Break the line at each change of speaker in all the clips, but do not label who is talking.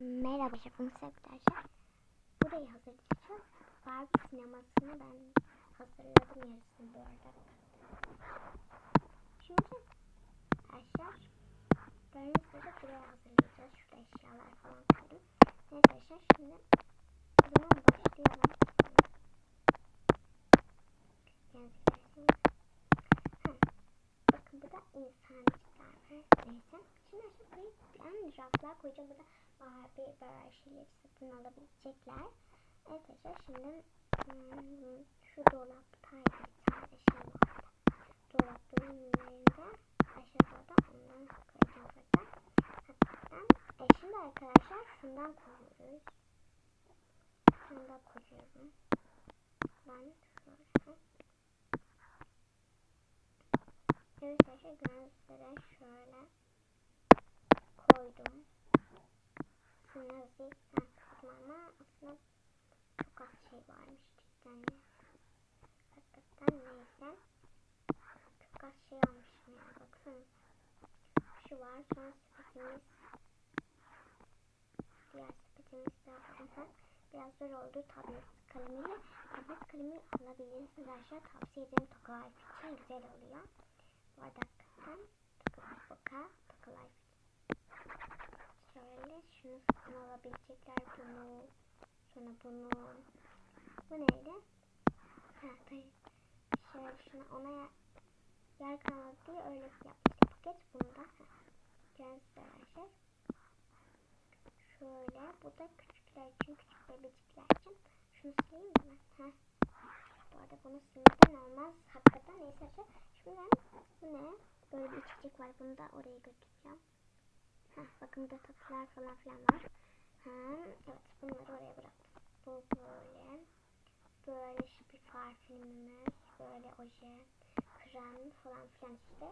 Merhaba şefim arkadaşlar. Burayı hazırlayacağım. Barbie sinemasını ben hazırladım yarısını bu arada. Şimdi arkadaşlar gördüğünüz gibi buraya hazırlayacağız. Şurada eşyalar falan koydum. Neyse arkadaşlar şimdi o zaman başlayalım. Yani Bakın burada insancıklar var. Neyse. Şimdi arkadaşlar buraya ben raflar koyacağım. Burada Barbie böyle şeyleri satın alabilecekler. Evet şimdi hmm, şu dolapta bir tane şey vardı. Dolapların önlerinde aşağıda da ondan koyacağım zaten. Hakikaten. E şimdi arkadaşlar şundan koyuyoruz. Şundan koyuyorum. Ben şöyle. Gördüğünüz üzere şöyle koydum. Sınır zevkten kırdım ama aslında çok az şey varmış cidden ya. Hakikaten neyse. Çok az şey almışım ya baksana. Şu var sonra sepetimiz. Diğer sepetimiz de var. Biraz zor oldu tablet kalemiyle. Tablet kalemi alabilirsiniz arkadaşlar. Tavsiye ederim Toka Life için güzel oluyor. Toka Toka Life şöyle şunu satın alabilecekler bunu. Sonra bunu. Bu neydi? Şöyle şunu ona yer, kalmadı diye öyle yapmıştım paket bunu da. Gördüğünüz arkadaşlar şöyle bu da küçükler için küçük bebecikler için. Şunu sileyim mi ha bu arada bunu silmeden olmaz hakikaten neyse arkadaşlar şimdi bu ne böyle bir içecek var bunu da oraya götüreceğim Heh, bakın burada tatlılar falan filan var. Ha, evet bunları oraya bıraktım. Bu böyle. Böyle bir parfümümüz. Böyle oje, krem falan filan işte.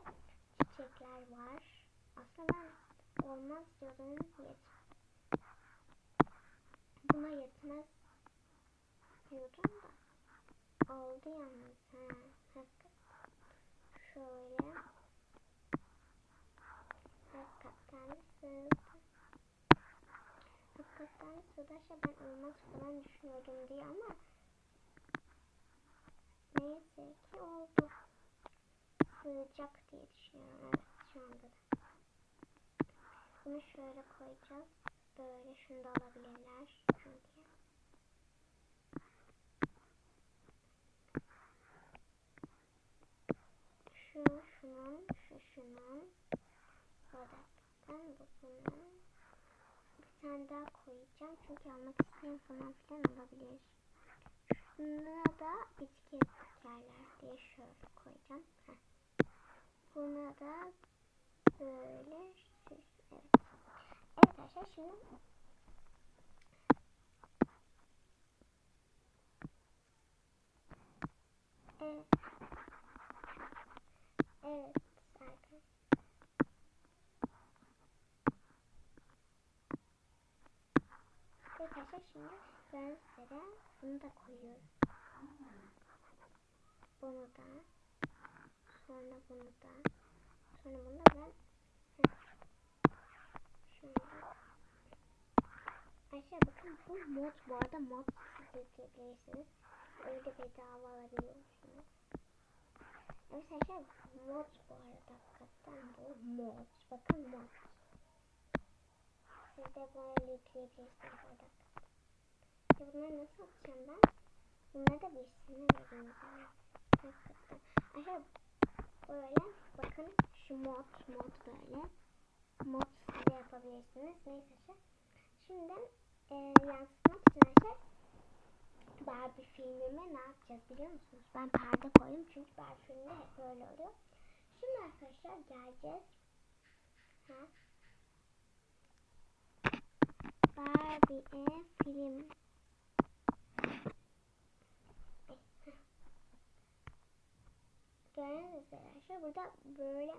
Çiçekler var. Aslında ben olmaz diyordum. Yet. Buna yetmez diyordum da. Oldu yalnız. Ha, hakikaten. Şöyle. Hakikaten sığdı. Hakikaten sığdarsa ben olmaz falan düşünüyordum diye ama neyse ki oldu. Sığacak diye düşünüyorum. Evet şu anda da. Bunu şöyle koyacağız. Böyle şunu da alabilirler. Çünkü. Şu şunun, şu şunun. Bardaktan bu bunun. Bir tane daha koyacağım. Çünkü almak isteyen falan filan olabilir. Şuna da bitki dikerler diye şöyle koyacağım. Heh. Buna da böyle süs. Evet. Evet arkadaşlar şimdi Evet. Evet. Arkadaşlar şimdi ben size bunu da koyuyorum. Bunu da. Sonra bunu da. Sonra bunu da ben Şöyle. Arkadaşlar bakın bu mod bu arada mod yükleyebilirsiniz. Öyle bedava alabiliyorsunuz. Mod bu arada hakikaten bu mod. Bakın mod. Siz de böyle yükleyebilirsiniz orada. Ya bunları nasıl atacağım ben? Bunları da birisine vereyim. Hakikaten. Arkadaşlar böyle bakın şu mod mod böyle. Mod siz yapabilirsiniz. Neyse. Şimdi e, yansıtmak için arkadaşlar Barbie filmime ne yapacağız biliyor musunuz? Ben perde koydum çünkü Barbie filminde hep böyle oluyor. Şimdi arkadaşlar geleceğiz. Ha. Barbie film. Gördüğünüz üzere arkadaşlar burada böyle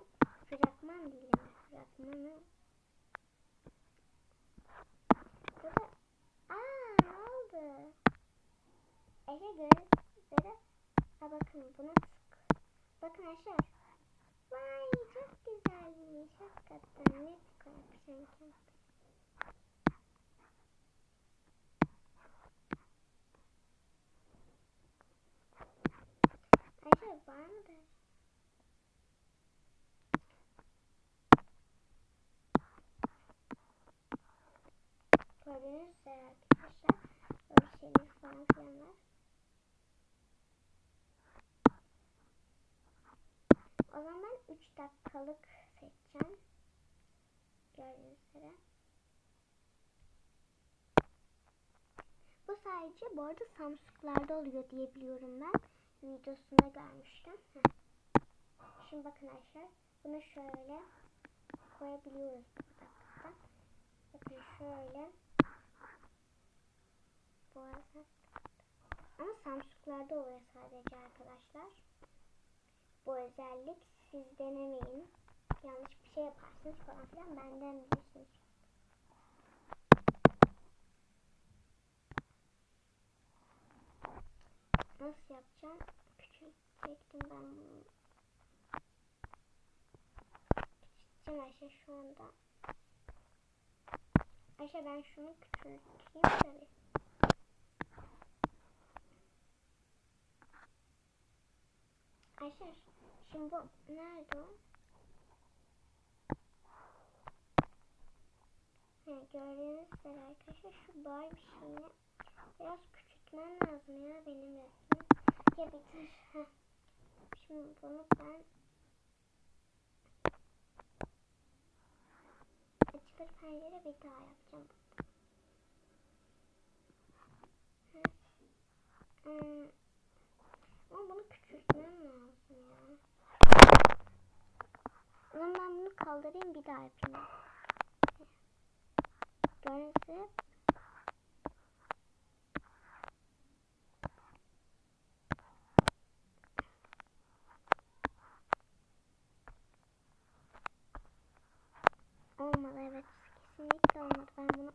fragman dilimi. Fragmanı. Burada Aa ne oldu? Eve göre sizlere ha, bakın buna tık. Bakın arkadaşlar. Vay çok güzelmiş. Hakikaten ne tıklayıp sanki. Arkadaşlar var mıdır? Gördüğünüz üzere arkadaşlar. Böyle şeyler falan filan var. O zaman ben 3 dakikalık seçeceğim. Gördüğünüz üzere. Bu sadece bu arada Samsung'larda oluyor diye biliyorum ben. Videosunda görmüştüm. Şimdi bakın arkadaşlar. Bunu şöyle koyabiliyoruz burada. Bakın şöyle. Bu arada. Ama Samsung'larda oluyor sadece arkadaşlar. Bu özellik siz denemeyin. Yanlış bir şey yaparsınız falan filan benden bilirsiniz. Nasıl yapacağım? Küçültecektim ben bunu. Küçülteceğim Ayşe şu anda. Ayşe ben şunu küçülteyim tabii. Ayşe şimdi bu nerede o? He, gördüğünüz üzere arkadaşlar şu bar bir şeyini biraz küçültmem lazım ya benim resmim. Ya bitir. Şimdi bunu ben açık bir pencere bir daha yapacağım. Heh. Hmm. Ama bunu küçültmem lazım ya. O zaman ben bunu kaldırayım bir daha yapayım. Üzere Olmadı evet. Kesinlikle olmadı. Ben bunu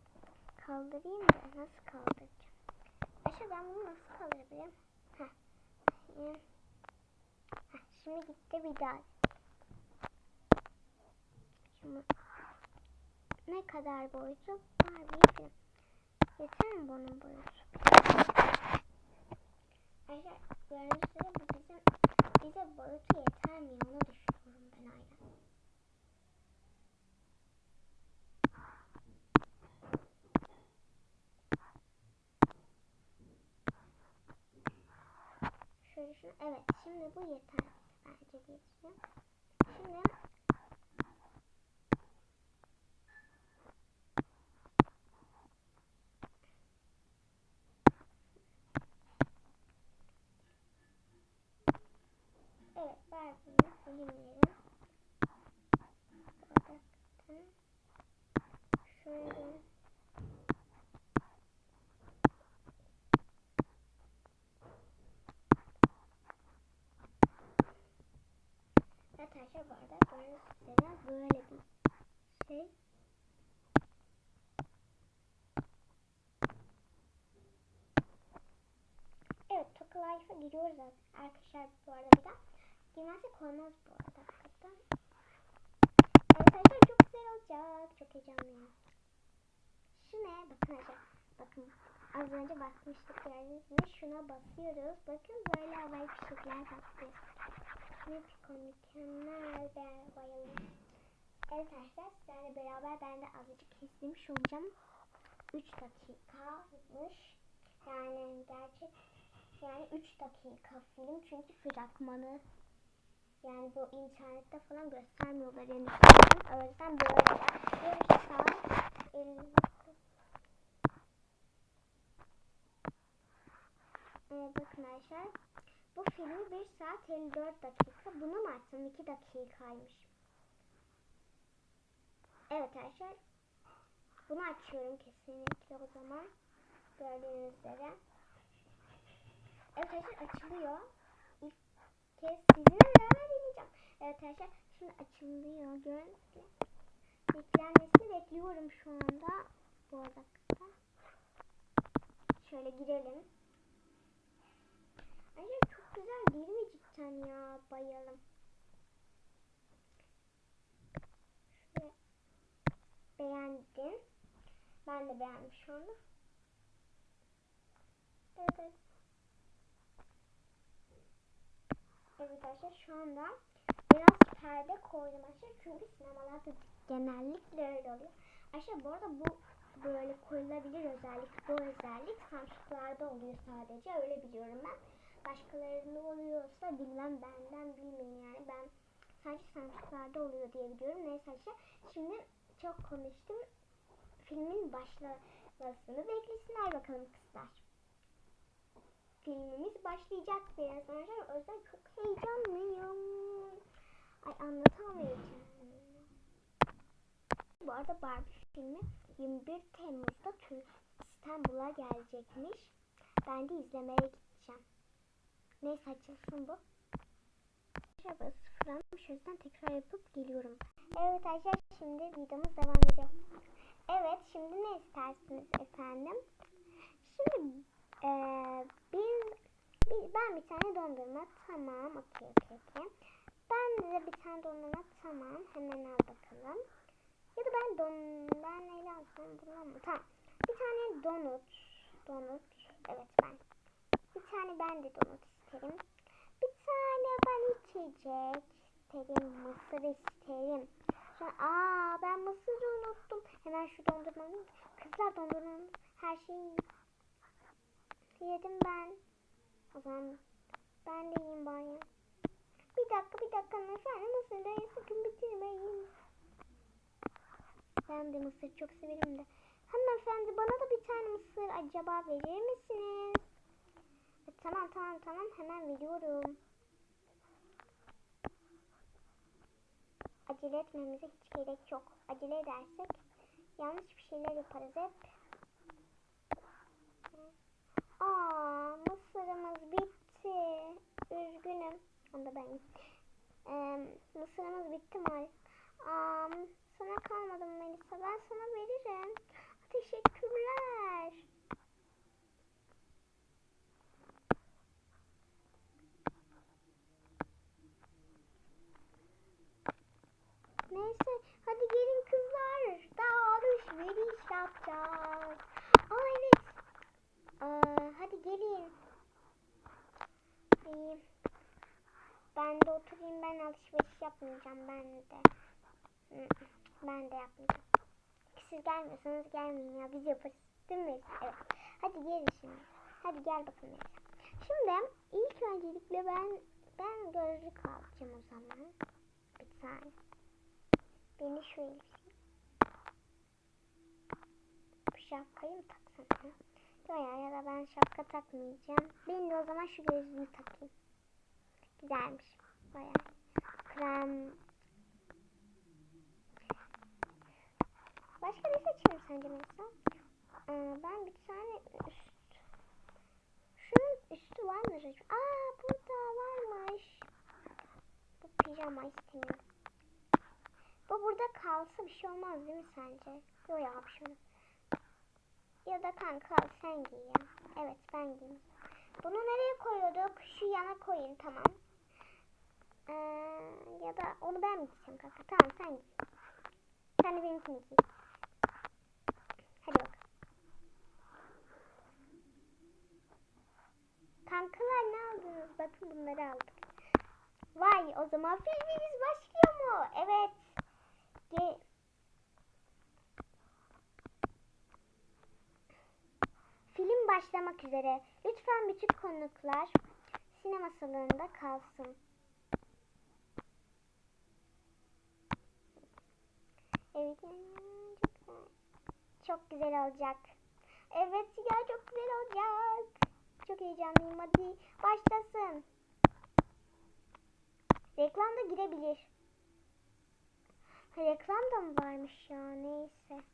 kaldırayım da nasıl kaldıracağım? Ayşe ben bunu nasıl kaldırabilirim? Heh. Heh, Şimdi gitti bir daha. Şimdi ne kadar boyutu var bir Yeter mi bunun boyutu? Ayşe gördüğünüz üzere bu bizim bize boyutu yeter mi? Onu düşünüyorum ben hala. Şöyle şunu. Evet şimdi bu yeter. Bence diye. Şimdi Evet ver Burada şöyle arkadaşlar bu arada gördüğünüz üzere böyle bir şey. Evet Toka Life'a giriyoruz arkadaşlar bu arada bir daha. Girmezsek olmaz bu arada hakikaten. Arkadaşlar çok güzel olacak. Çok heyecanlıyım. Şu ne? Bakın arkadaşlar. Bakın az önce basmıştık gördüğünüz gibi. Şuna basıyoruz. Bakın böyle havai fişekler patlıyor. Mexico mükemmel ben bayıldım. Evet arkadaşlar sizlerle beraber ben de azıcık izlemiş olacağım. 3 dakikamış. Yani gerçek yani 3 dakika film çünkü fragmanı yani bu internette falan göstermiyorlar yani. O yüzden böyle bir saat 50 ee, bakın arkadaşlar bu film 1 saat 54 dakika. Bunu mu açsam? 2 dakikaymış. Evet arkadaşlar bunu açıyorum kesinlikle o zaman. Gördüğünüz üzere. Evet arkadaşlar açılıyor. Kez sizinle beraber deneyeceğim. Evet arkadaşlar şimdi açılıyor. Gördüğünüz gibi. Yüklenmesini bekliyorum şu anda. Bu arada. Şöyle girelim. Arkadaşlar çok güzel değil mi cidden ya? Bayalım. Şöyle beğendim. Ben de beğendim şu anda. Evet evet. Evet arkadaşlar şu anda biraz perde koydum arkadaşlar çünkü sinemalarda genellikle öyle oluyor. Arkadaşlar bu arada bu böyle koyulabilir özellik bu özellik Samsung'larda oluyor sadece öyle biliyorum ben. Başkalarında oluyorsa bilmem benden bilmeyin yani ben sadece Samsung'larda oluyor diye biliyorum. Neyse arkadaşlar şimdi çok konuştum. Filmin başlamasını beklesinler bakalım kızlar. Filmimiz başlayacak biraz sonra. O yüzden çok anlatamayacağım. Bu arada Barbie filmi 21 Temmuz'da İstanbul'a gelecekmiş. Ben de izlemeye gideceğim. Neyse açılsın bu. Şurada sıfırlanmış. O yüzden tekrar yapıp geliyorum. Evet arkadaşlar şimdi videomuz devam ediyor. Evet şimdi ne istersiniz efendim? Şimdi eee bir, bir, ben bir tane dondurma tamam okey okey okey. Ben de bir tane dondurma tamam hemen al bakalım. Ya da ben don ben neyle alsam bulamam. Tamam. Bir tane donut. Donut. Evet ben. Bir tane ben de donut isterim. Bir tane ben içecek isterim. Mısır isterim. An, aa ben mısırı unuttum. Hemen şu dondurmanın. Kızlar dondurmanın her şeyi yedim ben. O zaman ben de yiyeyim bari. Dakika bir dakika efendim mısırı sakın bitirmeyin. Ben de mısır çok severim de. Hanımefendi bana da bir tane mısır acaba verir misiniz? E, tamam tamam tamam hemen veriyorum. Acele etmemize hiç gerek yok. Acele edersek yanlış bir şeyler yaparız hep. Aa mısırımız bitti. Üzgünüm. Onu da ben ee, mısırımız bitti maalesef. Aa, sana kalmadım Melisa. Ben sana veririm. Teşekkürler. Neyse hadi gelin kızlar. Daha alışveriş yapacağız. Aa evet. Aa, hadi gelin. İyi. Ben de oturayım ben alışveriş yapmayacağım ben de. Ben de yapmayacağım. Siz gelmiyorsanız gelmeyin ya biz yaparız. Değil mi? Evet. Hadi gelin şimdi. Hadi gel bakalım. Şimdi ilk öncelikle ben ben gözlük alacağım o zaman. Bir tane. Beni şu elbise. Bu şapkayı mı taksam? Ya ya da ben şapka takmayacağım. Ben de o zaman şu gözlüğü takayım. Güzelmiş. Bayağı. Krem. Başka ne seçeyim sence mesela? Ee, ben bir tane üst. Şunun üstü var mı? Aa burada varmış. Bu pijama istemiyorum. Bu burada kalsa bir şey olmaz değil mi sence? Yok yap şunu. Ya da kanka sen giy ya. Evet ben giyeyim. Bunu nereye koyuyorduk? Şu yana koyayım tamam. Ee, ya da onu ben mi giyeceğim kanka? Tamam sen giy. Sen de benimkini giy. Hadi bak. Kankalar ne aldınız? Bakın bunları aldık. Vay o zaman filmimiz başlıyor mu? Evet. Ge Film başlamak üzere. Lütfen bütün konuklar sinema salonunda kalsın. Çok güzel. Olacak. Evet ya çok güzel olacak. Çok heyecanlıyım hadi başlasın. Reklam da girebilir. Reklam da mı varmış ya neyse.